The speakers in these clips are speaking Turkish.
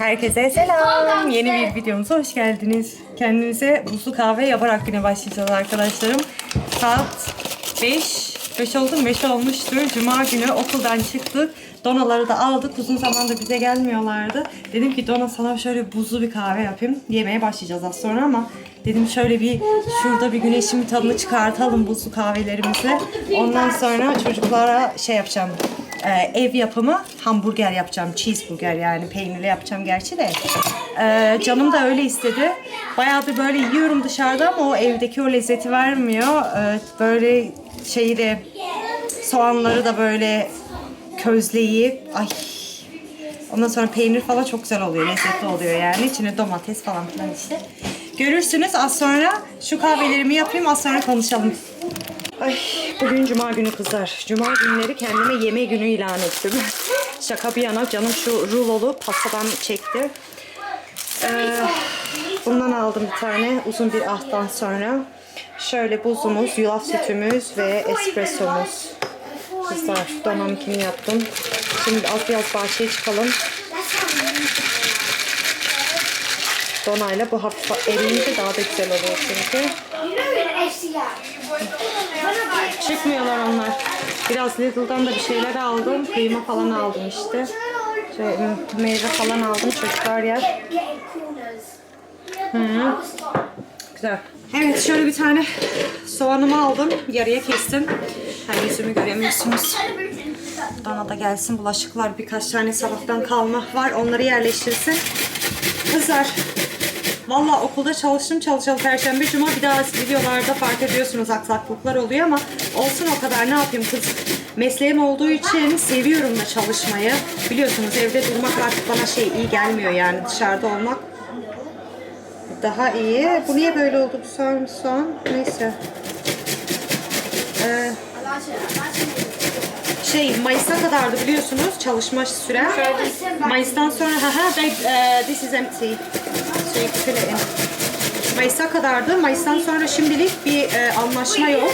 Herkese selam. Yeni bir videomuza hoş geldiniz. Kendinize buzlu kahve yaparak güne başlayacağız arkadaşlarım. Saat 5. 5 oldu mu? 5 olmuştur. Cuma günü okuldan çıktık. Donaları da aldık. Uzun zamandır bize gelmiyorlardı. Dedim ki Dona sana şöyle buzlu bir kahve yapayım. Yemeye başlayacağız az sonra ama dedim şöyle bir şurada bir güneşin tadını çıkartalım buzlu kahvelerimizi. Ondan sonra çocuklara şey yapacağım. Ee, ev yapımı hamburger yapacağım. Cheeseburger yani peynirli yapacağım gerçi de. Ee, canım da öyle istedi. Bayağıdır böyle yiyorum dışarıda ama o evdeki o lezzeti vermiyor. Ee, böyle şeyi de soğanları da böyle közleyip ay Ondan sonra peynir falan çok güzel oluyor, lezzetli oluyor yani. İçine domates falan filan işte. Görürsünüz az sonra şu kahvelerimi yapayım az sonra konuşalım. Ay bugün cuma günü kızlar. Cuma günleri kendime yeme günü ilan ettim. Şaka bir yana canım şu rulolu pastadan çekti. Ee, bundan aldım bir tane uzun bir ahtan sonra. Şöyle buzumuz, yulaf sütümüz ve espressomuz. Kızlar donamkini yaptım. Şimdi az biraz bahçeye çıkalım. Donayla bu hafif eriyince daha da güzel oluyor çünkü. Çıkmıyorlar onlar. Biraz Lidl'dan da bir şeyler aldım. Kıyma falan aldım işte. Şey, meyve falan aldım. Çocuklar yer. was fine. Güzel. Evet şöyle bir tane soğanımı aldım. Yarıya kestim. Hem yüzümü göremiyorsunuz. Dana da gelsin. Bulaşıklar birkaç tane sabahtan kalma var. Onları yerleştirsin. Kızlar. Valla okulda çalıştım çalışalı perşembe cuma bir daha videolarda fark ediyorsunuz aksaklıklar oluyor ama olsun o kadar ne yapayım kız mesleğim olduğu için seviyorum da çalışmayı biliyorsunuz evde durmak artık bana şey iyi gelmiyor yani dışarıda olmak daha iyi. Bu niye böyle oldu bu soğan? soğan? Neyse. Ee, şey Mayıs'a kadardı biliyorsunuz çalışma sürem. Mayıs'tan sonra haha babe, uh, this is empty. İn. Mayıs'a kadardı. Mayıs'tan sonra şimdilik bir e, anlaşma yok.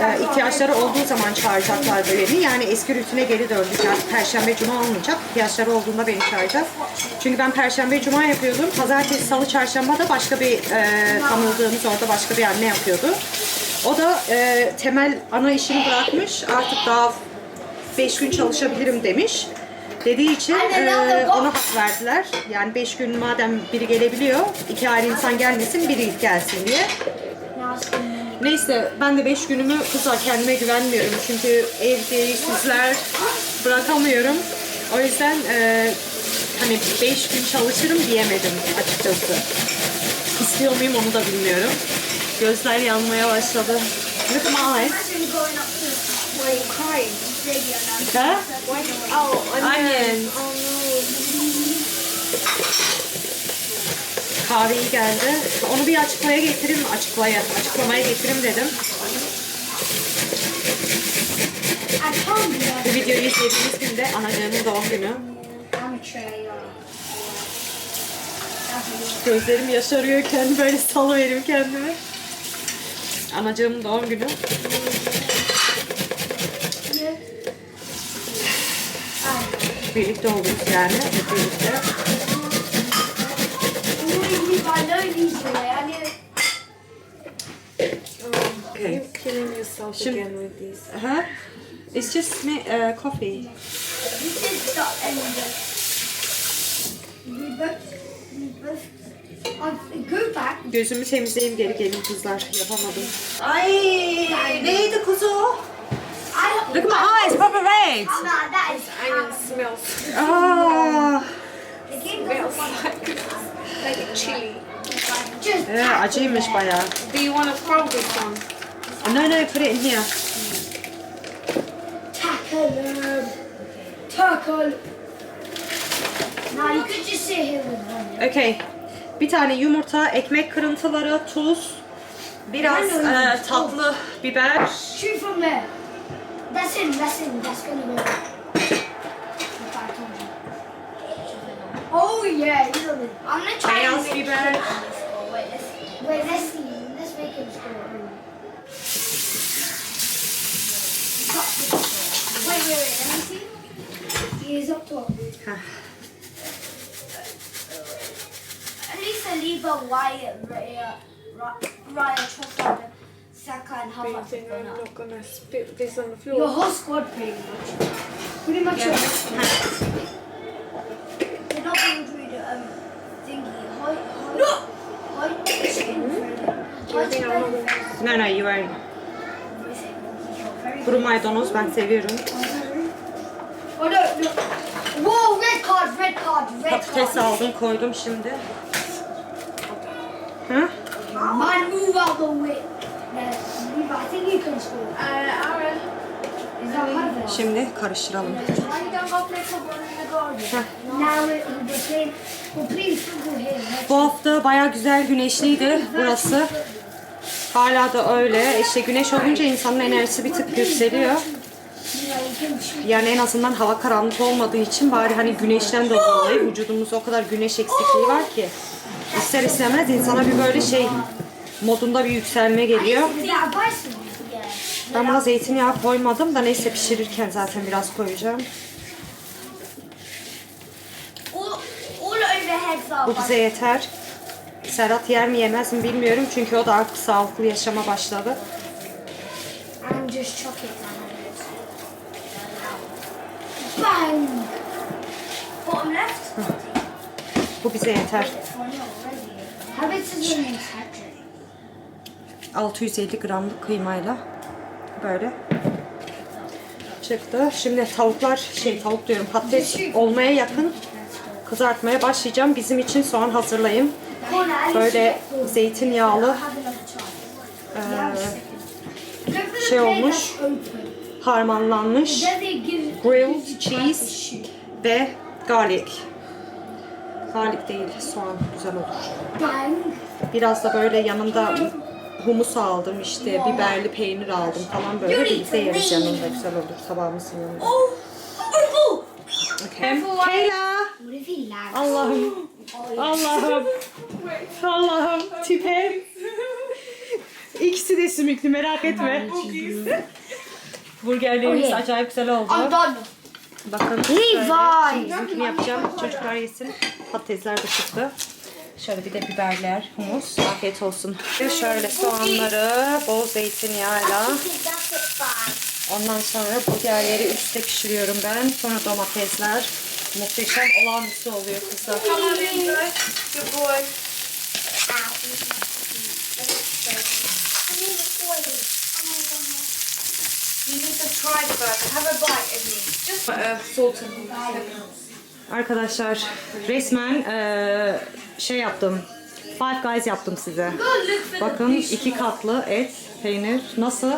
E, ihtiyaçları olduğu zaman çağıracaklar böleni. Yani eski rutine geri döndük. Artık Perşembe, Cuma olmayacak. İhtiyaçları olduğunda beni çağıracak. Çünkü ben Perşembe, Cuma yapıyordum. Pazartesi, Salı, Çarşamba da başka bir e, tanıdığımız orada başka bir anne yapıyordu. O da e, temel ana işini bırakmış. Artık daha 5 gün çalışabilirim demiş. Dediği için e, ona hak verdiler. Yani 5 gün madem biri gelebiliyor, iki ayrı insan gelmesin, biri gelsin diye. Neyse ben de 5 günümü kızlar kendime güvenmiyorum. Çünkü evde sizler bırakamıyorum. O yüzden e, hani 5 gün çalışırım diyemedim açıkçası. İstiyor muyum onu da bilmiyorum. Gözler yanmaya başladı. Look at my eyes. Ha? Oh. Oh Kahve geldi. Onu bir açıklaya getireyim, açıklaya, açıklamaya getireyim dedim. Bu videoyu izlediğiniz günde anacığımın doğum günü. Gözlerim yaşarıyorken böyle salıverim kendimi. Anacığımın doğum günü. Birlikte olduk yani. Hep birlikte. Okay. killing yourself again with these. Aha. It's just me, uh, coffee. This is stop and we both, we both. Gözümü temizleyeyim geri gelin kızlar. Yapamadım. Ay neydi kuzu? I Look at my eyes, proper red. Nah, that is Onion smells the game doesn't want like a chili. just evet, acıymış bayağı. Do you want to throw this one? No no put it in here. tackle. Tackle. Now you could just sit here with one. Okay. Bir tane yumurta, ekmek kırıntıları, tuz, biraz e, tatlı biber. Shoot from there. That's it, that's it, that's gonna be. Oh yeah, he's know it. I'm gonna try and make it. Wait, let's see. Wait, let's see. Let's make him score. Wait, wait, wait, let me see. He is up to huh. At least I leave a wire, right, right, right, you Havertz think have I'm gone up. not gonna spit this on the Your floor? whole squad pretty much. Pretty much your whole squad. They're not going to read um, thingy. No! Not gonna? No no you are. Kuru maydanoz ben seviyorum. Oh no, no. Whoa, red card, red card, red Patates card. aldım koydum şimdi. Hı? Man, move out the way. Şimdi karıştıralım. Bu hafta baya güzel güneşliydi burası. Hala da öyle. İşte güneş olunca insanın enerjisi bir tık yükseliyor. Yani en azından hava karanlık olmadığı için bari hani güneşten de dolayı vücudumuzda o kadar güneş eksikliği var ki ister istemez insana bir böyle şey modunda bir yükselme geliyor. Ben buna zeytinyağı koymadım da neyse pişirirken zaten biraz koyacağım. Bu bize yeter. Serhat yer mi yemez mi bilmiyorum çünkü o da artık sağlıklı yaşama başladı. Bang! Bottom left? Bu bize yeter. Winning hat-trick. 650 gramlık kıymayla böyle çıktı. Şimdi tavuklar şey tavuk diyorum patates olmaya yakın kızartmaya başlayacağım. Bizim için soğan hazırlayayım. Böyle zeytinyağlı şey olmuş. harmanlanmış grilled cheese ve garlic. Garlic değil soğan güzel olur. Biraz da böyle yanında humus aldım işte biberli peynir aldım falan böyle birlikte yeriz yanında güzel olur tabağımızın yanında. Oh! Oh! Okay. Kayla! Allah'ım. Allah'ım. Allah'ım. Tipe. İkisi de sümüklü merak etme. Burgerlerimiz Okay. acayip güzel oldu. Bakın. Levi! Bizimkini yapacağım. Çocuklar yesin. Patatesler de çıktı. Şöyle bir de biberler, humus. Afiyet olsun. Şöyle soğanları bol zeytinyağıyla. Ondan sonra burgerleri üstte pişiriyorum ben. Sonra domatesler. Muhteşem olağanüstü oluyor kızlar. You need to try the burger. Have a bite of me. Just uh, salt and pepper. Arkadaşlar resmen eee, şey yaptım. Five Guys yaptım size. Bakın iki katlı et, peynir. Nasıl?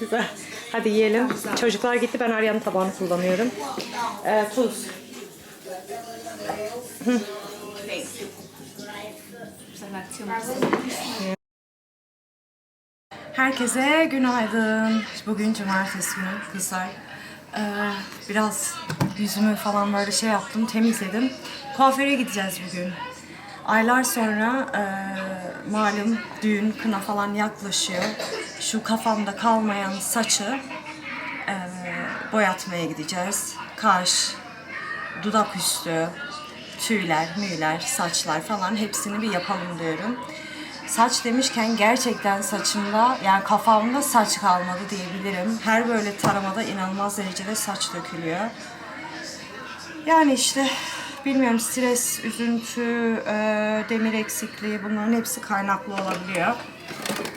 Güzel. Hadi yiyelim. Çocuklar gitti. Ben Arya'nın tabağını kullanıyorum. Eee, tuz. Herkese günaydın. Bugün cumartesi günü kızlar. Ee, biraz yüzümü falan böyle şey yaptım, temizledim. Kuaföre gideceğiz bugün. Aylar sonra e, malum düğün, kına falan yaklaşıyor. Şu kafamda kalmayan saçı e, boyatmaya gideceğiz. Kaş, dudak üstü, tüyler, müyler, saçlar falan hepsini bir yapalım diyorum. Saç demişken gerçekten saçımda yani kafamda saç kalmadı diyebilirim. Her böyle taramada inanılmaz derecede saç dökülüyor. Yani işte bilmiyorum stres, üzüntü, e, demir eksikliği bunların hepsi kaynaklı olabiliyor.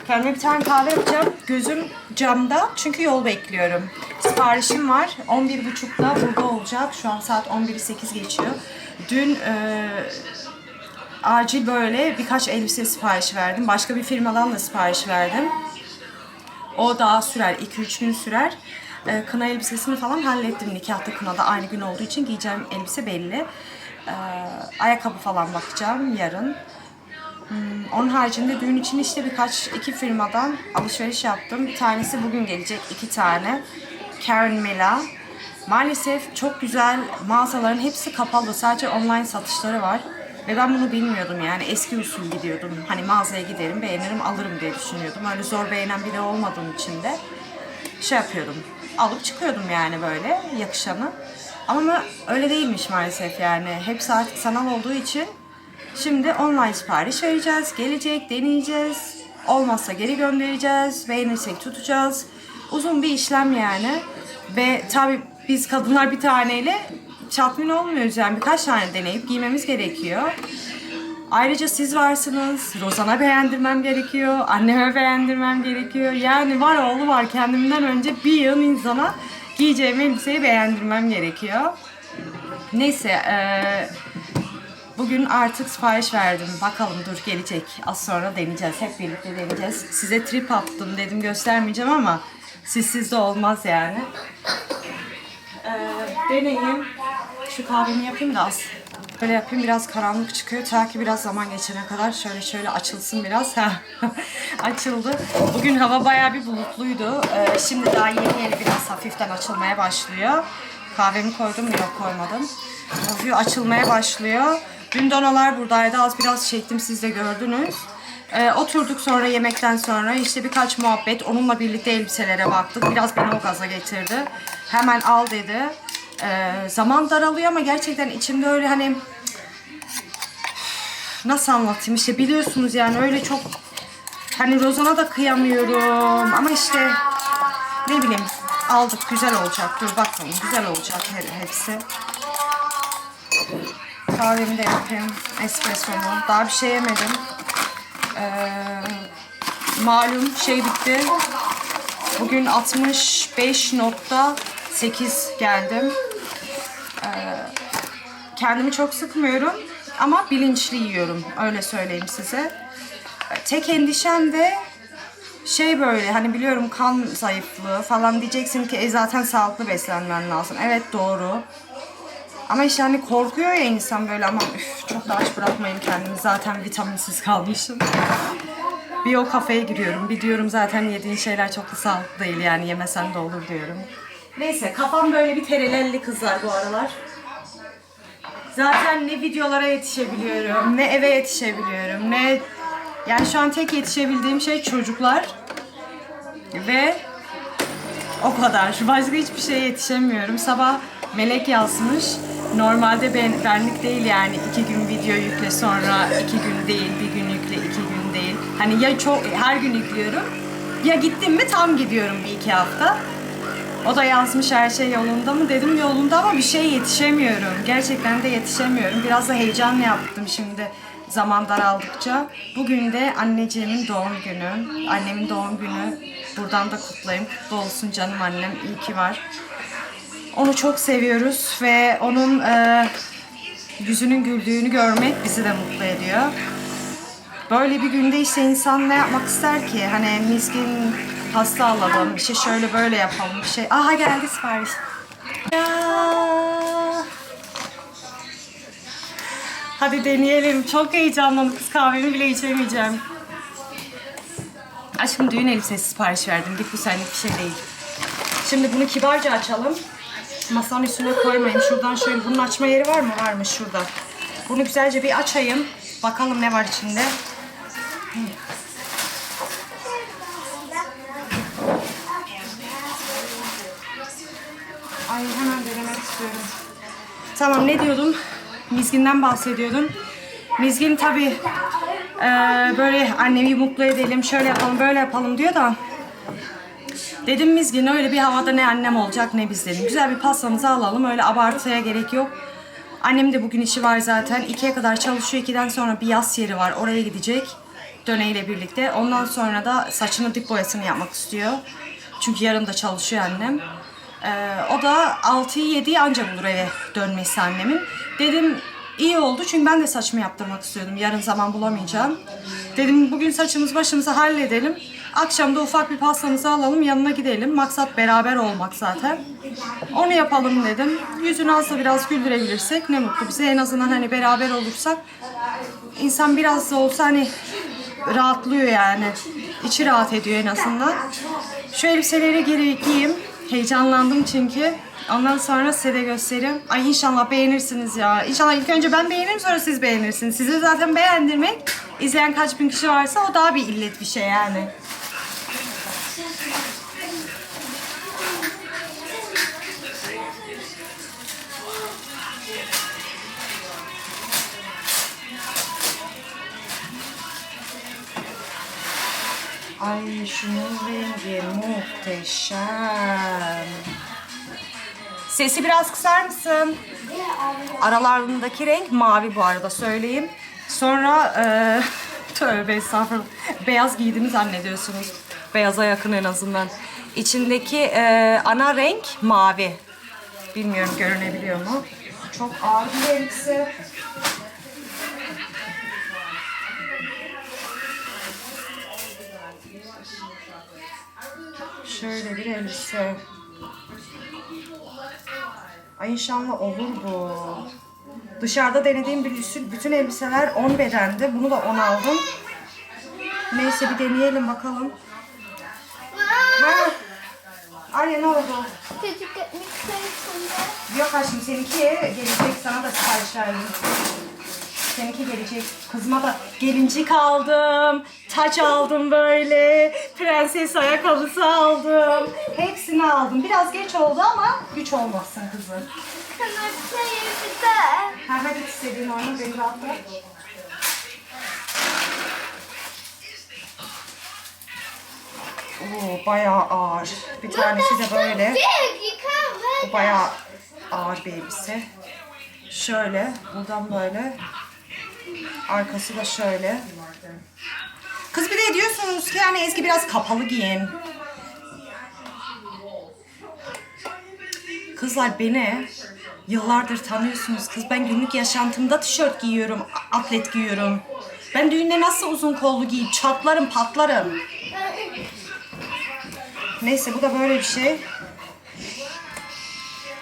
Kendime bir tane kahve yapacağım. Gözüm camda çünkü yol bekliyorum. Siparişim var. 11.30'da burada olacak. Şu an saat 11.08 geçiyor. Dün e, acil böyle birkaç elbise siparişi verdim. Başka bir firmadan da sipariş verdim. O daha sürer. 2-3 gün sürer. Ee, kına elbisesini falan hallettim. Nikahta kınada aynı gün olduğu için giyeceğim elbise belli. Ee, ayakkabı falan bakacağım yarın. Hmm, onun haricinde düğün için işte birkaç iki firmadan alışveriş yaptım. Bir tanesi bugün gelecek iki tane. Karen Mila. Maalesef çok güzel mağazaların hepsi kapalı. Sadece online satışları var. Ve ben bunu bilmiyordum yani eski usul gidiyordum. Hani mağazaya giderim beğenirim alırım diye düşünüyordum. Öyle zor beğenen biri olmadığım için de şey yapıyordum. Alıp çıkıyordum yani böyle yakışanı. Ama öyle değilmiş maalesef yani. Hepsi artık sanal olduğu için Şimdi online sipariş vereceğiz. Gelecek, deneyeceğiz. Olmazsa geri göndereceğiz. Beğenirsek tutacağız. Uzun bir işlem yani. Ve tabii biz kadınlar bir taneyle tatmin olmuyoruz. Yani birkaç tane deneyip giymemiz gerekiyor. Ayrıca siz varsınız. Rozan'a beğendirmem gerekiyor. Anneme beğendirmem gerekiyor. Yani var oğlu var kendimden önce bir yıl insana giyeceğim elbiseyi beğendirmem gerekiyor. Neyse eee, bugün artık sipariş verdim. Bakalım dur gelecek. Az sonra deneyeceğiz. Hep birlikte deneyeceğiz. Size trip attım dedim göstermeyeceğim ama sizsiz de olmaz yani. Eee deneyim. Şu kahvemi yapayım da az. Böyle yapayım biraz karanlık çıkıyor. Ta ki biraz zaman geçene kadar şöyle şöyle açılsın biraz. Ha, Açıldı. Bugün hava bayağı bir bulutluydu. Ee, şimdi daha yeni yeni biraz hafiften açılmaya başlıyor. Kahvemi koydum mu? Yok koymadım. Hafif açılmaya başlıyor. Dün donalar buradaydı. Az biraz çektim siz de gördünüz. Ee, oturduk sonra yemekten sonra işte birkaç muhabbet onunla birlikte elbiselere baktık. Biraz beni o gaza getirdi. Hemen al dedi. Ee, zaman daralıyor ama gerçekten içimde öyle hani nasıl anlatayım işte biliyorsunuz yani öyle çok hani Rozan'a da kıyamıyorum ama işte ne bileyim aldık güzel olacak dur bakalım güzel olacak her, hepsi. Kahvemi de yapayım espressomu daha bir şey yemedim. Ee, malum şey bitti. Bugün 65.8 geldim. Ee, kendimi çok sıkmıyorum ama bilinçli yiyorum. Öyle söyleyeyim size. Ee, Tek endişem de şey böyle hani biliyorum kan zayıflığı falan diyeceksin ki e zaten sağlıklı beslenmen lazım. Evet doğru. Ama işte hani korkuyor ya insan böyle ama üf, çok da aç bırakmayayım kendimi zaten vitaminsiz kalmışım. Bir o kafeye giriyorum. Bir diyorum zaten yediğin şeyler çok da sağlıklı değil yani yemesen de olur diyorum. Neyse kafam böyle bir terelelli kızlar bu aralar. Zaten ne videolara yetişebiliyorum, ne eve yetişebiliyorum, ne... Yani şu an tek yetişebildiğim şey çocuklar. Ve o kadar. Başka hiçbir şeye yetişemiyorum. Sabah Melek yazmış. Normalde ben, benlik değil yani iki gün video yükle sonra iki gün değil, bir gün yükle iki gün değil. Hani ya çok her gün yüklüyorum ya gittim mi tam gidiyorum bir iki hafta. O da yazmış her şey yolunda mı dedim yolunda ama bir şey yetişemiyorum. Gerçekten de yetişemiyorum. Biraz da heyecanla yaptım şimdi zaman daraldıkça. Bugün de anneciğimin doğum günü. Annemin doğum günü. Buradan da kutlayayım. Kutlu olsun canım annem. İyi ki var. Onu çok seviyoruz ve onun e, yüzünün güldüğünü görmek bizi de mutlu ediyor. Böyle bir günde işte insan ne yapmak ister ki? Hani miskin pasta alalım, işte şöyle böyle yapalım bir şey. Aha geldi sipariş. Ya. Hadi deneyelim. Çok heyecanlandım. Kız kahvemi bile içemeyeceğim. Aşkım düğün elbisesi sipariş verdim. Git bu senlik bir şey değil. Şimdi bunu kibarca açalım. Masanın üstüne koymayın. Şuradan şöyle bunun açma yeri var mı? Varmış şurada. Bunu güzelce bir açayım. Bakalım ne var içinde. Ay hemen denemek istiyorum. Tamam ne diyordum? Mizgin'den bahsediyordum. Mizgin tabii eee, böyle annemi mutlu edelim, şöyle yapalım, böyle yapalım diyor da Dedim Mizgin öyle bir havada ne annem olacak ne biz dedim. Güzel bir pastamızı alalım öyle abartıya gerek yok. Annem de bugün işi var zaten. İkiye kadar çalışıyor. İkiden sonra bir yaz yeri var. Oraya gidecek. Döneyle birlikte. Ondan sonra da saçını dip boyasını yapmak istiyor. Çünkü yarın da çalışıyor annem. Ee, o da 6'yı 7'yi anca bulur eve dönmesi annemin. Dedim iyi oldu çünkü ben de saçımı yaptırmak istiyordum. Yarın zaman bulamayacağım. Dedim bugün saçımız başımızı halledelim. Akşam da ufak bir pastamızı alalım yanına gidelim. Maksat beraber olmak zaten. Onu yapalım dedim. Yüzünü azsa biraz güldürebilirsek ne mutlu bize. En azından hani beraber olursak insan biraz da olsa hani rahatlıyor yani. İçi rahat ediyor en azından. Şu elbiseleri geri giyeyim. Heyecanlandım çünkü. Ondan sonra size de göstereyim. Ay inşallah beğenirsiniz ya. İnşallah ilk önce ben beğenirim sonra siz beğenirsiniz. Sizi zaten beğendirmek izleyen kaç bin kişi varsa o daha bir illet bir şey yani. Ay şunun rengi muhteşem. Sesi biraz kısar mısın? Aralarındaki renk mavi bu arada söyleyeyim. Sonra eee tövbe estağfurullah. Beyaz giydiğimi zannediyorsunuz. Beyaza yakın en azından. İçindeki eee, ana renk mavi. Bilmiyorum görünebiliyor mu? Çok ağır bir elbise. Şöyle bir elbise. Ay inşallah olur bu. Dışarıda denediğim bütün, bütün elbiseler 10 bedendi. Bunu da 10 aldım. Neyse bir deneyelim bakalım. Ha. Arya ne oldu? From there? Yok aşkım seninki gelecek sana da sipariş verdim. Seninki gelecek. Kızıma da gelincik aldım. Taç aldım böyle. Prenses ayakkabısı aldım. Hepsini aldım. Biraz geç oldu ama güç olmasın kızım. Ha hadi istediğin oyunu beni rahat bırak. Oo bayağı ağır. Bir tanesi de böyle. Bu bayağı ağır bir elbise. Şöyle, buradan böyle. Arkası da şöyle. Kız bir de diyorsunuz ki yani Ezgi biraz kapalı giyin. Kızlar beni yıllardır tanıyorsunuz kız. Ben günlük yaşantımda tişört giyiyorum, atlet giyiyorum. Ben düğünde nasıl uzun kollu giyip çatlarım, patlarım. Neyse bu da böyle bir şey.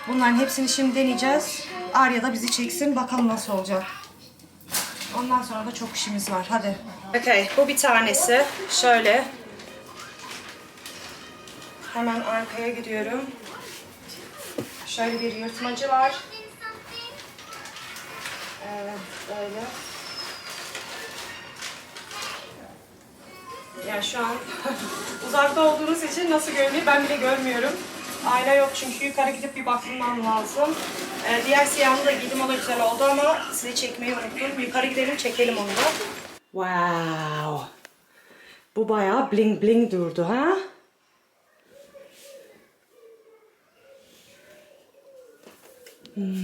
Bunların hepsini şimdi deneyeceğiz. Arya da bizi çeksin. Bakalım nasıl olacak. Ondan sonra da çok işimiz var. Hadi. Okay, bu bir tanesi. Şöyle. Hemen arkaya gidiyorum. Şöyle bir yırtmacı var. Evet, böyle. Yani şu an uzakta olduğunuz için nasıl görünüyor ben bile görmüyorum. Ayna yok çünkü yukarı gidip bir bakmam lazım. Ee, diğer siyahını da giydim o da güzel oldu ama size çekmeyi unuttum. Yukarı gidelim çekelim onu da. Wow. Bu bayağı bling bling durdu ha? Hmm.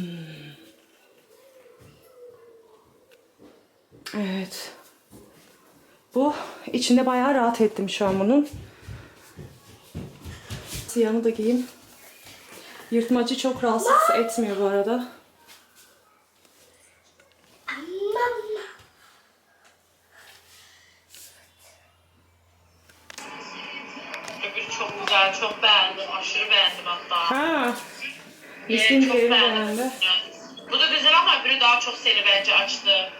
Evet. Bu içinde bayağı rahat ettim şu an bunun. Siyahını da giyeyim. Yırtmacı çok rahatsız etmiyor bu arada. Çok güzel, çok beğendim. Aşırı beğendim hatta. Ha. Ee, çok beğendim. beğendi. Bu da güzel ama öbürü daha çok seni bence açtı.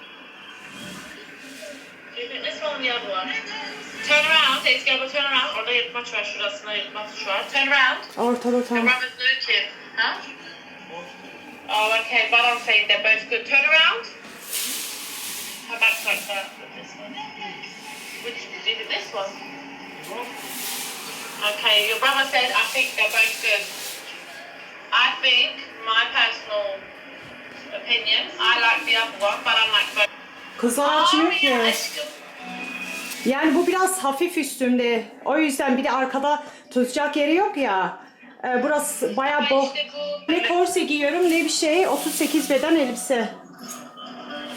This one the other one. Turn around, Ezgi abla turn around. Orada yırtmaç var, şurasında yırtmaç var. Turn around. Ortada The tam. rubber's no chin. Huh? Oh, okay, but I'm saying they're both good. Turn around. How about that? This one. Which, is it this one? Okay, your brother said I think they're both good. I think, my personal opinion, I like the other one, but I'm like both. Kızlar açmıyor Aa, ki. aşkım. Yani bu biraz hafif üstümde. O yüzden bir de arkada tutacak yeri yok ya. Ee, burası bayağı. İşte bu. Ne korse giyiyorum ne bir şey. 38 beden elbise.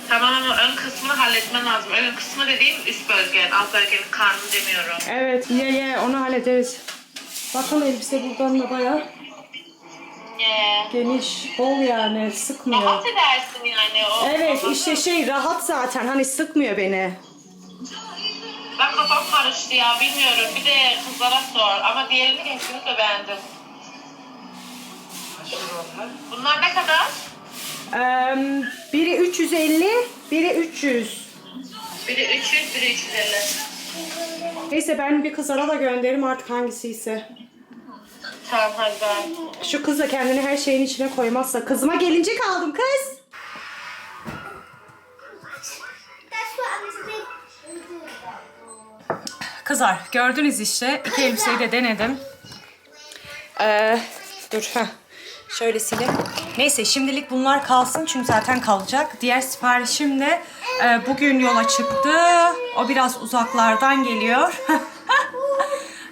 Tamam ama ön kısmını halletmen lazım. Ön kısmı dediğim üst bölgen, alt bölgenin karnı demiyorum. Evet ye ye onu hallederiz. Bakın elbise buradan da bayağı. Geniş, bol yani sıkmıyor. Rahat edersin yani o. Evet o- işte şey rahat zaten hani sıkmıyor beni. Ben kafam karıştı ya bilmiyorum. Bir de kızlara sor. Ama diğerini kesinlikle beğendim. Bunlar ne kadar? Ee, biri 350, biri 300. Biri 300, biri 350. Neyse ben bir kızlara da gönderirim artık hangisi ise. Tamam hadi ben. Şu kız da kendini her şeyin içine koymazsa. Kızıma gelincik aldım kız. Kızlar gördünüz işte. İki elbiseyi de denedim. Ee, dur ha. Şöyle sileyim. Neyse şimdilik bunlar kalsın çünkü zaten kalacak. Diğer siparişim de e, bugün yola çıktı. O biraz uzaklardan geliyor.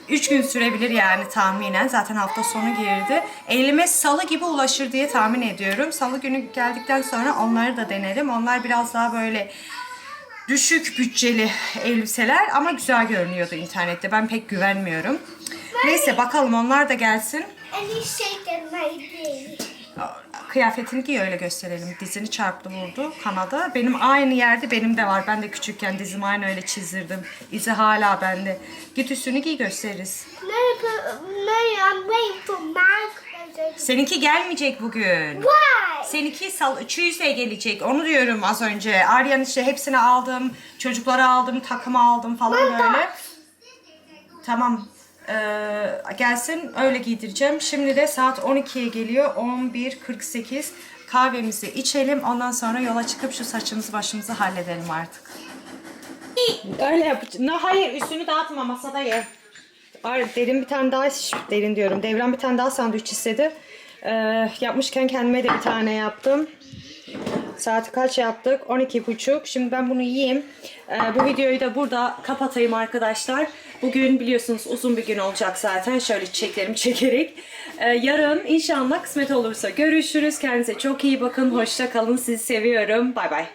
3 gün sürebilir yani tahminen. Zaten hafta sonu girdi. Elime salı gibi ulaşır diye tahmin ediyorum. Salı günü geldikten sonra onları da denerim. Onlar biraz daha böyle düşük bütçeli elbiseler ama güzel görünüyordu internette. Ben pek güvenmiyorum. Neyse bakalım onlar da gelsin. My baby. Kıyafetini giy öyle gösterelim. Dizini çarptı vurdu kanada. Benim aynı yerde benim de var. Ben de küçükken dizimi aynı öyle çizdirdim. İzi hala bende. Git üstünü giy gösteririz. Seninki gelmeyecek bugün. Why? Seninki sal Tuesday gelecek. Onu diyorum az önce. Aryan işte hepsini aldım. Çocukları aldım, takımı aldım falan böyle. Tamam. Ee, gelsin öyle giydireceğim. Şimdi de saat 12'ye geliyor. 11.48. Kahvemizi içelim. Ondan sonra yola çıkıp şu saçımızı başımızı halledelim artık. Öyle yapacağım. No, hayır üstünü dağıtma masada ye. Ay, derin bir tane daha derin diyorum. Devran bir tane daha sandviç istedi. Ee, yapmışken kendime de bir tane yaptım. Saati kaç yaptık? 12.30. Şimdi ben bunu yiyeyim. Ee, bu videoyu da burada kapatayım arkadaşlar. Bugün biliyorsunuz uzun bir gün olacak zaten. Şöyle çiçeklerimi çekerek. Ee, yarın inşallah kısmet olursa görüşürüz. Kendinize çok iyi bakın. Hoşça kalın. Sizi seviyorum. Bay bay.